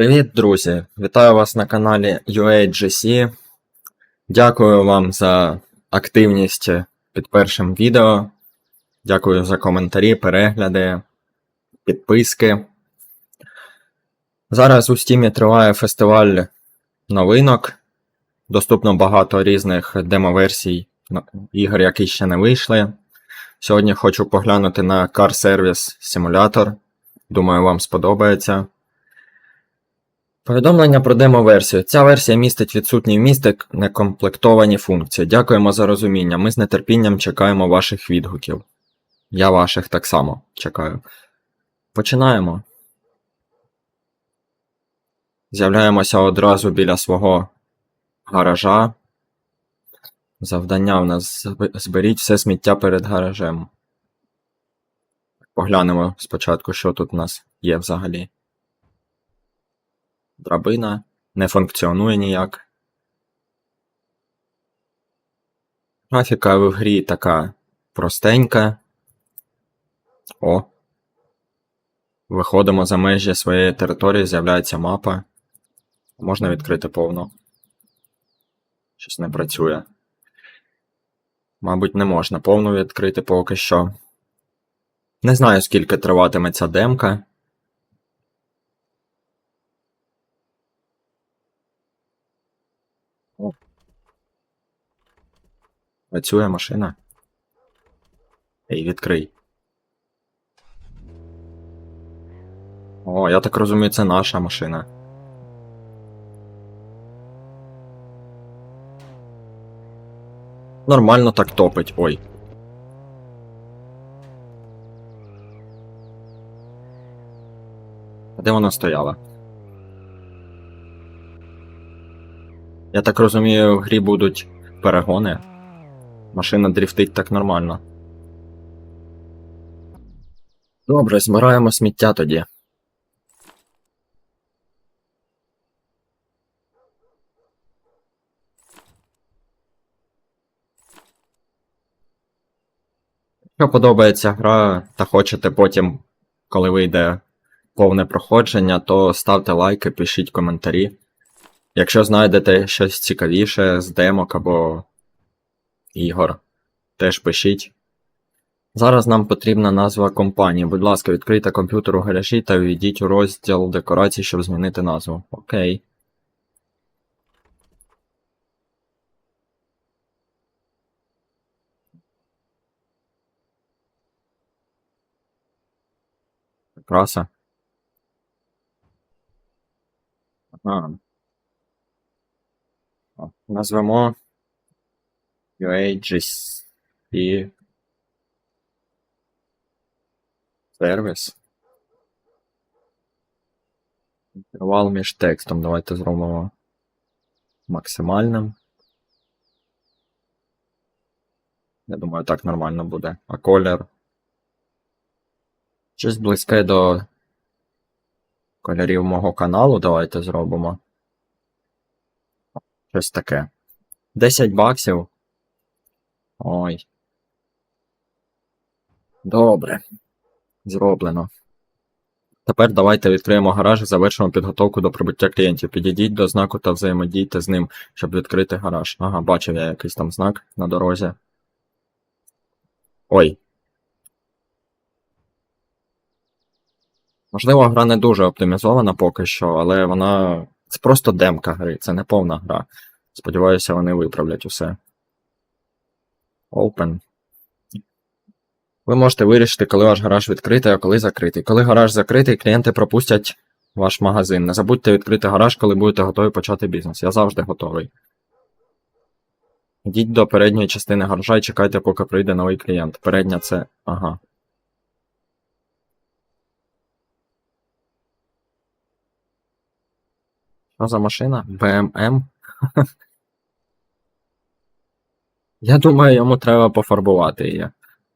Привіт, друзі! Вітаю вас на каналі UAGC. Дякую вам за активність під першим відео. Дякую за коментарі, перегляди, підписки. Зараз у Стімі триває фестиваль новинок. Доступно багато різних демоверсій ну, ігор, які ще не вийшли. Сьогодні хочу поглянути на Car Service Simulator. Думаю, вам сподобається. Повідомлення про демо-версію. Ця версія містить відсутній вмістик, некомплектовані функції. Дякуємо за розуміння. Ми з нетерпінням чекаємо ваших відгуків. Я ваших так само чекаю. Починаємо. З'являємося одразу біля свого гаража. Завдання в нас зберіть все сміття перед гаражем. Поглянемо спочатку, що тут у нас є взагалі. Драбина не функціонує ніяк. Графіка в грі така простенька. О. Виходимо за межі своєї території, з'являється мапа. Можна відкрити повну. Щось не працює. Мабуть, не можна повну відкрити поки що. Не знаю, скільки триватиме ця демка. О. Працює машина. Ей, відкрий. О, я так розумію, це наша машина. Нормально так топить, ой. А де вона стояла? Я так розумію, в грі будуть перегони. Машина дріфтить так нормально. Добре, змираємо сміття тоді. Якщо подобається гра та хочете потім, коли вийде повне проходження, то ставте лайки, пишіть коментарі. Якщо знайдете щось цікавіше з демок або ігор, теж пишіть. Зараз нам потрібна назва компанії. Будь ласка, відкрийте комп'ютер у гаражі та введіть у розділ декорацій, щоб змінити назву. Окей. Краса. Ага. Назвемо UAGC сервіс. Інтервал між текстом. Давайте зробимо максимальним. Я думаю, так нормально буде. А колір. Щось близьке до кольорів мого каналу. Давайте зробимо. Щось таке. 10 баксів. Ой. Добре. Зроблено. Тепер давайте відкриємо гараж і завершимо підготовку до прибуття клієнтів. Підійдіть до знаку та взаємодійте з ним, щоб відкрити гараж. Ага, бачив я якийсь там знак на дорозі. Ой. Можливо, гра не дуже оптимізована поки що, але вона. Це просто демка гри, це не повна гра. Сподіваюся, вони виправлять усе. Open. Ви можете вирішити, коли ваш гараж відкритий, а коли закритий. Коли гараж закритий, клієнти пропустять ваш магазин. Не забудьте відкрити гараж, коли будете готові почати бізнес. Я завжди готовий. Йдіть до передньої частини гаража і чекайте, поки прийде новий клієнт. Передня це. Ага. Що за машина? БММ? Я думаю, йому треба пофарбувати її.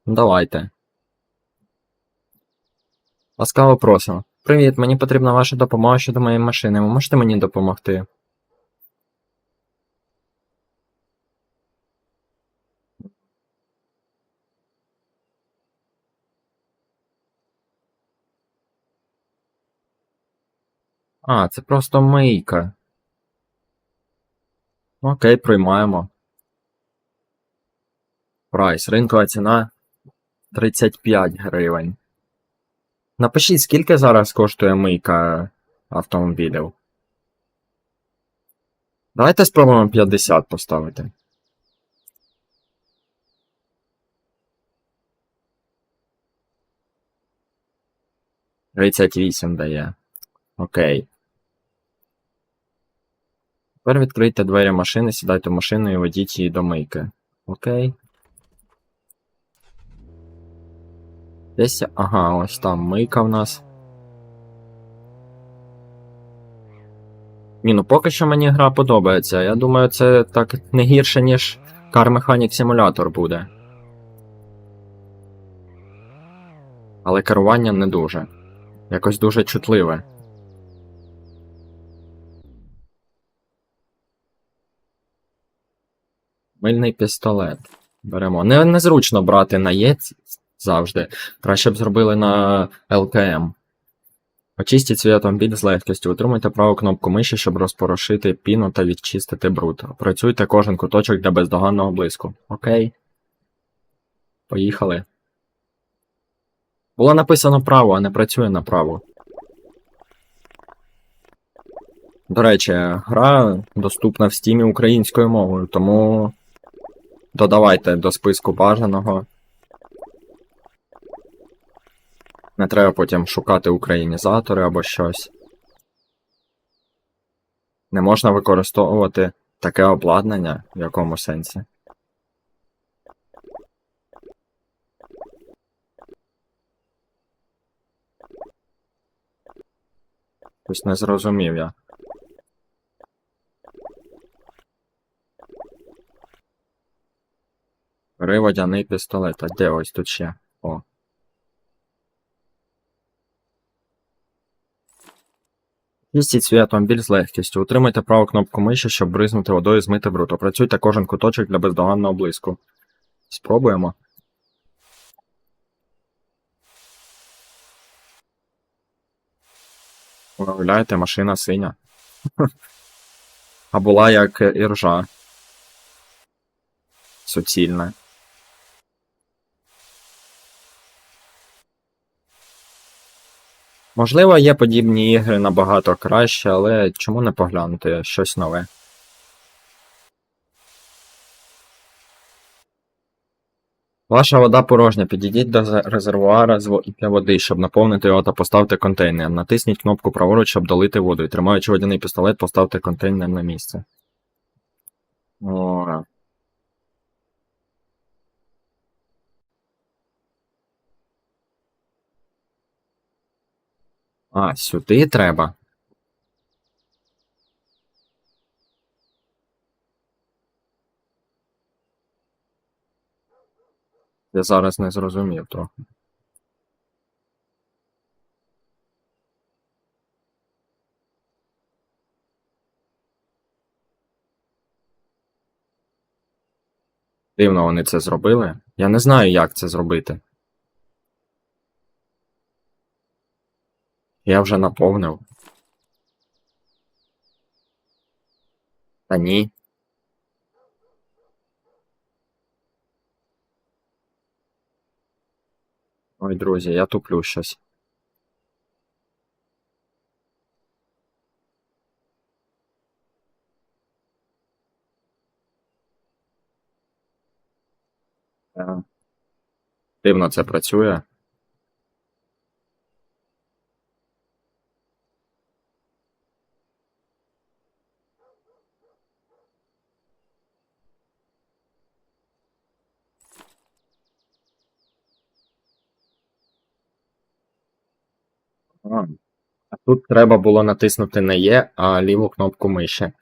Ну, Давайте. Ласкаво просимо. Привіт, мені потрібна ваша допомога щодо моєї машини. Ви можете мені допомогти? А, це просто мийка. Окей, приймаємо. Прайс. Ринкова ціна 35 гривень. Напишіть, скільки зараз коштує мийка автомобілів. Давайте спробуємо 50 поставити. Тридцять вісім дає. Окей. Тепер відкрийте двері машини, сідайте в машину і ведіть її до мийки. Окей. Десь. Ага, ось там мийка в нас. Ні, ну поки що мені гра подобається. Я думаю, це так не гірше, ніж Car Mechanic Simulator буде. Але керування не дуже. Якось дуже чутливе. Мильний пістолет. Беремо. Не, незручно брати на ЄЦ завжди. Краще б зробили на ЛКМ. Очистіть свій автомобіль з легкістю. Утримуйте праву кнопку миші, щоб розпорошити піну та відчистити бруд. Працюйте кожен куточок для бездоганного блиску. Окей. Поїхали. Було написано право, а не працює направо. До речі, гра доступна в стімі українською мовою, тому додавайте до списку бажаного. Не треба потім шукати українізатори або щось. Не можна використовувати таке обладнання в якому сенсі. Щось не зрозумів я. Бери водяний пістолет, а де ось тут ще? О. Чистіть свій автомобіль з легкістю. Утримайте праву кнопку миші, щоб бризнути водою і змити бруд. Опрацюйте кожен куточок для бездоганного блиску. Спробуємо. Уявляєте, машина синя. А була як іржа. Суцільна. Можливо, є подібні ігри набагато краще, але чому не поглянути щось нове? Ваша вода порожня. Підійдіть до резервуара для води, щоб наповнити його та поставте контейнер. Натисніть кнопку праворуч, щоб долити воду. І тримаючи водяний пістолет, поставте контейнер на місце. О. А, сюди треба. Я зараз не зрозумів трохи. Дивно вони це зробили. Я не знаю, як це зробити. Я вже наповнив. Та ні. Ой, друзі, я туплю щось. Е, Дивно це працює. А, тут треба було натиснути не Є, а ліву кнопку миші.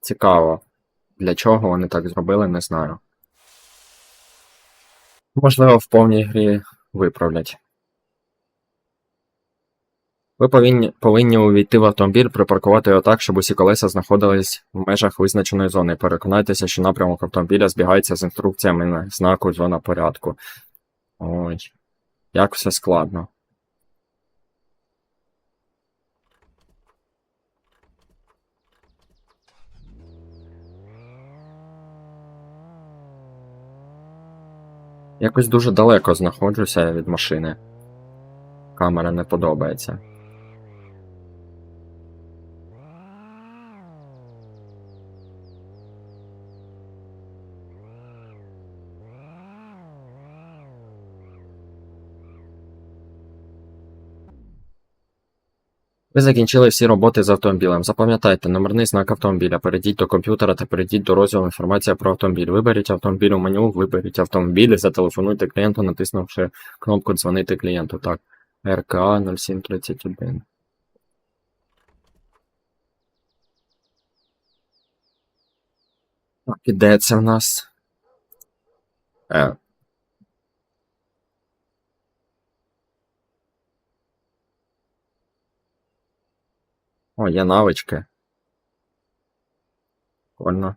Цікаво. Для чого вони так зробили, не знаю. Можливо, в повній грі виправлять. Ви повинні, повинні увійти в автомобіль, припаркувати його так, щоб усі колеса знаходились в межах визначеної зони. Переконайтеся, що напрямок автомобіля збігається з інструкціями на знаку зона порядку. Ой, як все складно. Якось дуже далеко знаходжуся від машини. Камера не подобається. Ви закінчили всі роботи з автомобілем. Запам'ятайте, номерний знак автомобіля. Перейдіть до комп'ютера та перейдіть до розділу інформація про автомобіль. Виберіть автомобіль у меню, виберіть автомобіль, зателефонуйте клієнту, натиснувши кнопку Дзвонити клієнту. Так. РКА 0731. Так, і де це в нас? Е. О, є навички. Прикольно.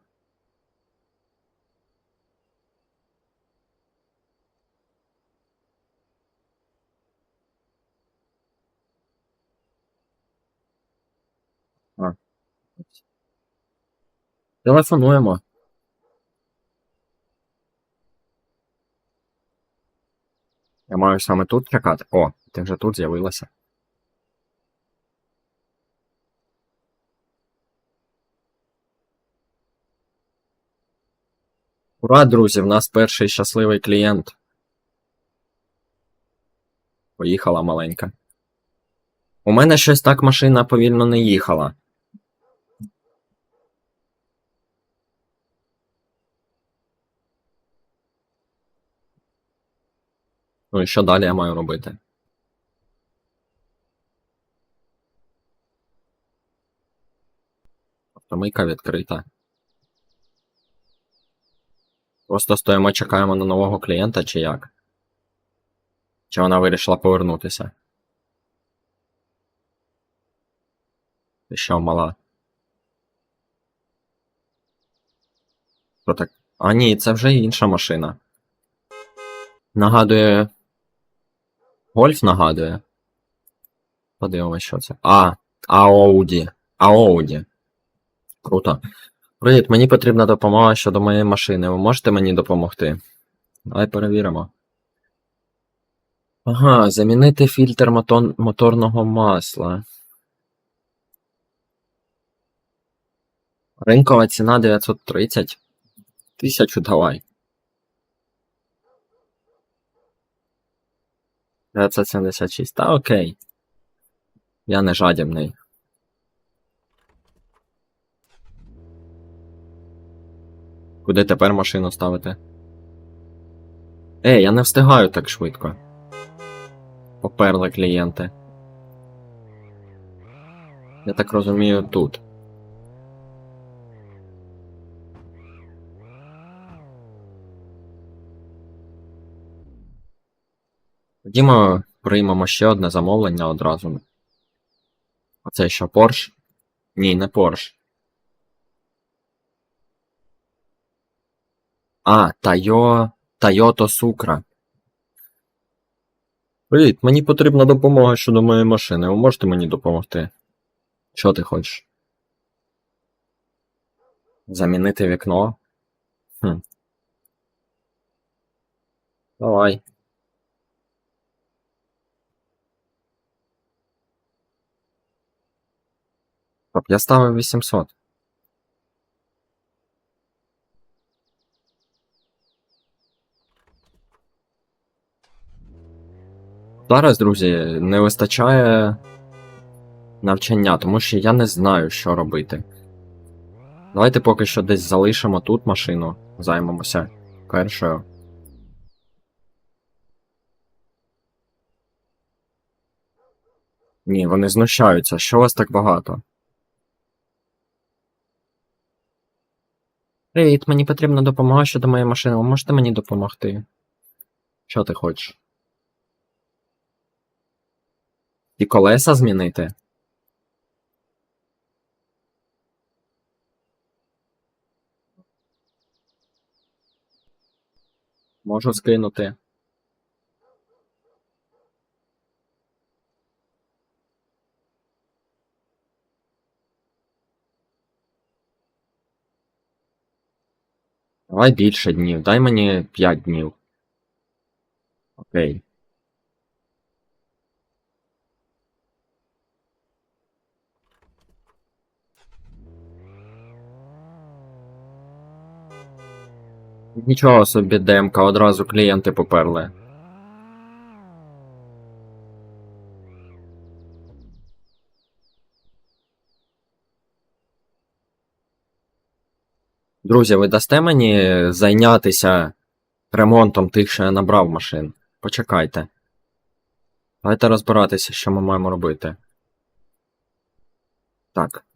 А. Телефонуємо. Я маю саме тут чекати. О, ти вже тут з'явилася. Ура, друзі, в нас перший щасливий клієнт. Поїхала маленька. У мене щось так машина повільно не їхала. Ну і що далі я маю робити? Автомийка відкрита. Просто стоїмо, чекаємо на нового клієнта, чи як? Чи вона вирішила повернутися? Ти що, мала? Що так? А ні, це вже інша машина. Нагадує. Гольф нагадує. Подивимось, що це. А, Ауді. Ауді. Круто. Привіт, мені потрібна допомога щодо моєї машини. Ви можете мені допомогти? Давай перевіримо. Ага, замінити фільтр мотон... моторного масла. Ринкова ціна 930. Тисячу давай. 976. Та окей. Я не жадібний. Куди тепер машину ставити? Ей, я не встигаю так швидко. Поперли клієнти. Я так розумію, тут. Ходімо, приймемо ще одне замовлення одразу. Оце що Порш? Ні, не Порш. А, Тайо. Тайото Сукра. Привіт, мені потрібна допомога щодо моєї машини. Ви можете мені допомогти? Що ти хочеш? Замінити вікно? Хм. Давай. Я ставив 800. Зараз, друзі, не вистачає навчання, тому що я не знаю, що робити. Давайте поки що десь залишимо тут машину, займемося першою. Ні, вони знущаються. Що вас так багато? Привіт, мені потрібна допомога щодо моєї машини. Ви можете мені допомогти? Що ти хочеш? І колеса змінити? Можу скинути. Давай більше днів. Дай мені 5 днів. Окей. Нічого собі, ДМК, одразу клієнти поперли. Друзі, ви дасте мені зайнятися ремонтом тих, що я набрав машин? Почекайте. Давайте розбиратися, що ми маємо робити. Так.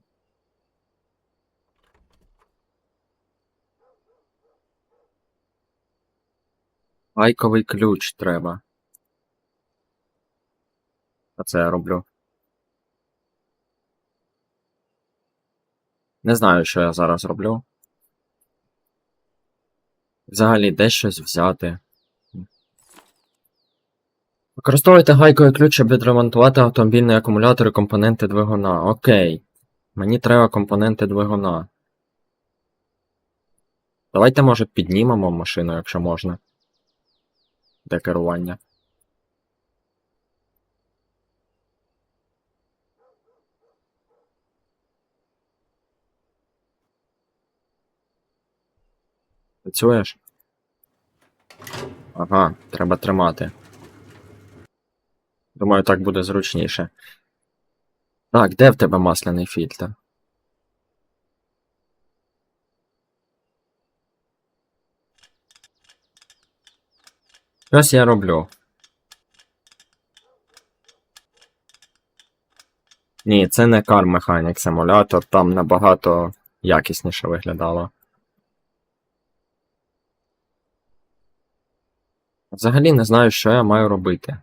Лайковий ключ треба. А це я роблю. Не знаю, що я зараз роблю. Взагалі, де щось взяти. Використовуйте гайковий ключ, щоб відремонтувати автомобільний акумулятор і компоненти двигуна. Окей. Мені треба компоненти двигуна. Давайте, може, піднімемо машину, якщо можна. Де керування. Працюєш? Ага, треба тримати. Думаю, так буде зручніше. Так, де в тебе масляний фільтр? Щось я роблю. Ні, це не Car Mechanic Simulator, там набагато якісніше виглядало. Взагалі не знаю, що я маю робити.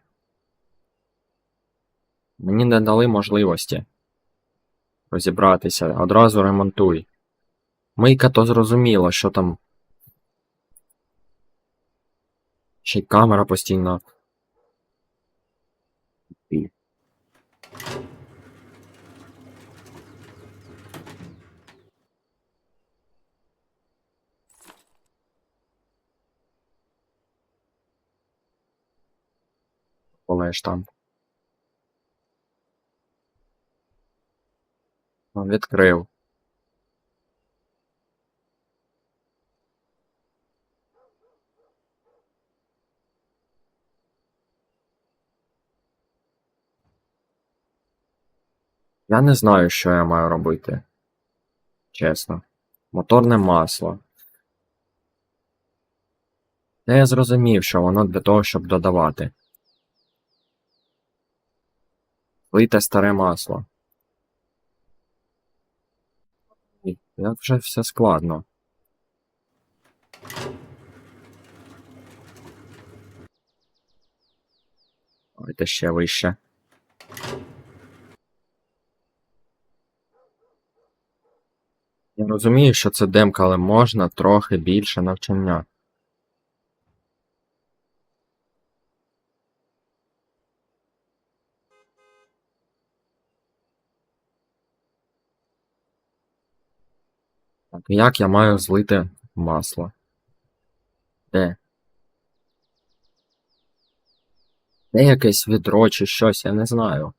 Мені не дали можливості розібратися. Одразу ремонтуй. Мийка то зрозуміло, що там. Ще й камера постійно. Полеш там. О, Відкрив. Я не знаю, що я маю робити. Чесно. Моторне масло. Та я зрозумів, що воно для того, щоб додавати. Лийте старе масло. Як вже все складно. Давайте ще вище. Я розумію, що це демка, але можна трохи більше навчання. Так, як я маю злити масло? Де? Де якесь відро чи щось, я не знаю.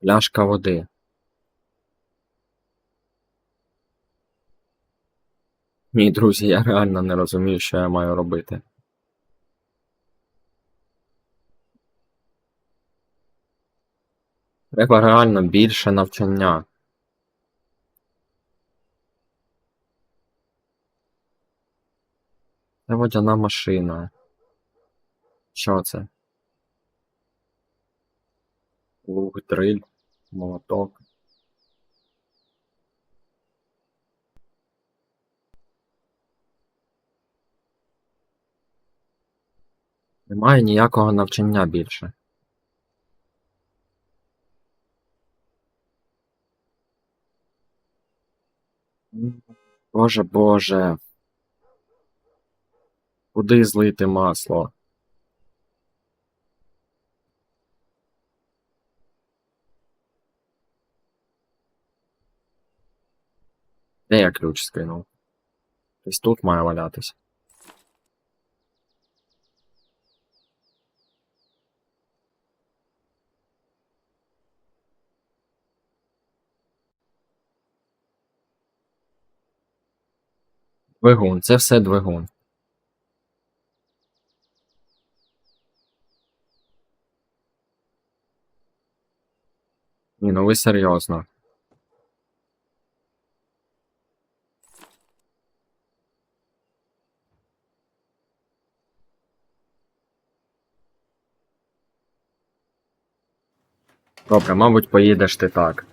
Пляшка води. Ні, друзі, я реально не розумію, що я маю робити. Треба реально більше навчання. Це водяна машина. Що це? Лук, дриль, молоток. Немає ніякого навчання більше. Боже боже. Куди злити масло? Де я ключ скинув? Десь тут має валятись. Двигун, це все двигун. Ні, ну ви серйозно. Добре, мабуть, поїдеш ти так.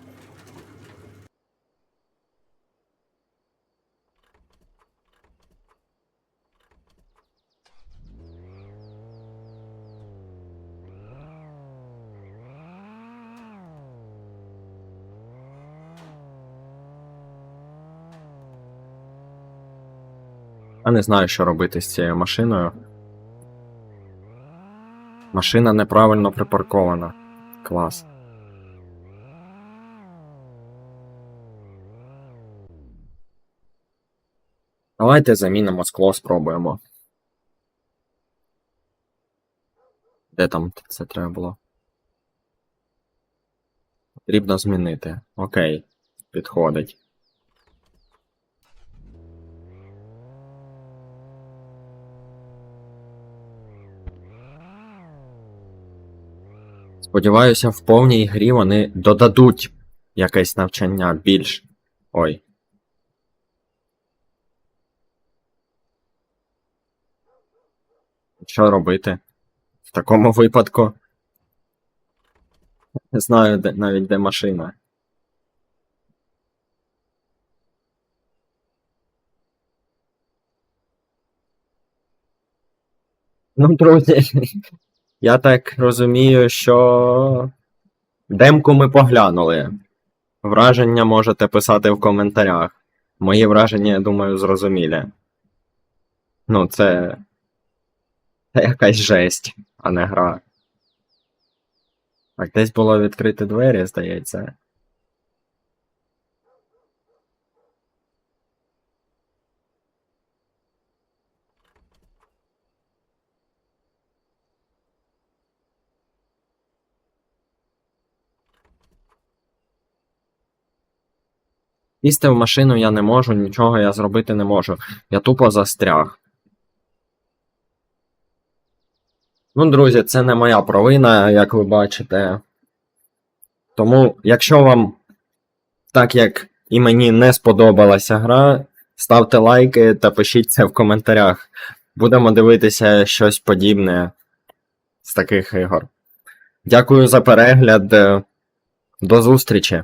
Я не знаю, що робити з цією машиною. Машина неправильно припаркована. Клас. Давайте замінимо скло, спробуємо. Де там це треба було? Потрібно змінити. Окей, підходить. Сподіваюся, в повній грі вони додадуть якесь навчання більш. Ой. Що робити? В такому випадку. Не знаю де, навіть де машина. Ну, друзі, я так розумію, що демку ми поглянули. Враження можете писати в коментарях. Мої враження, я думаю, зрозумілі. Ну, це. Це якась жесть, а не гра. Так, десь було відкрити двері, здається. Сісти в машину я не можу, нічого я зробити не можу. Я тупо застряг. Ну, друзі, це не моя провина, як ви бачите. Тому, якщо вам, так як і мені не сподобалася гра, ставте лайки та пишіть це в коментарях. Будемо дивитися щось подібне з таких ігор. Дякую за перегляд. До зустрічі!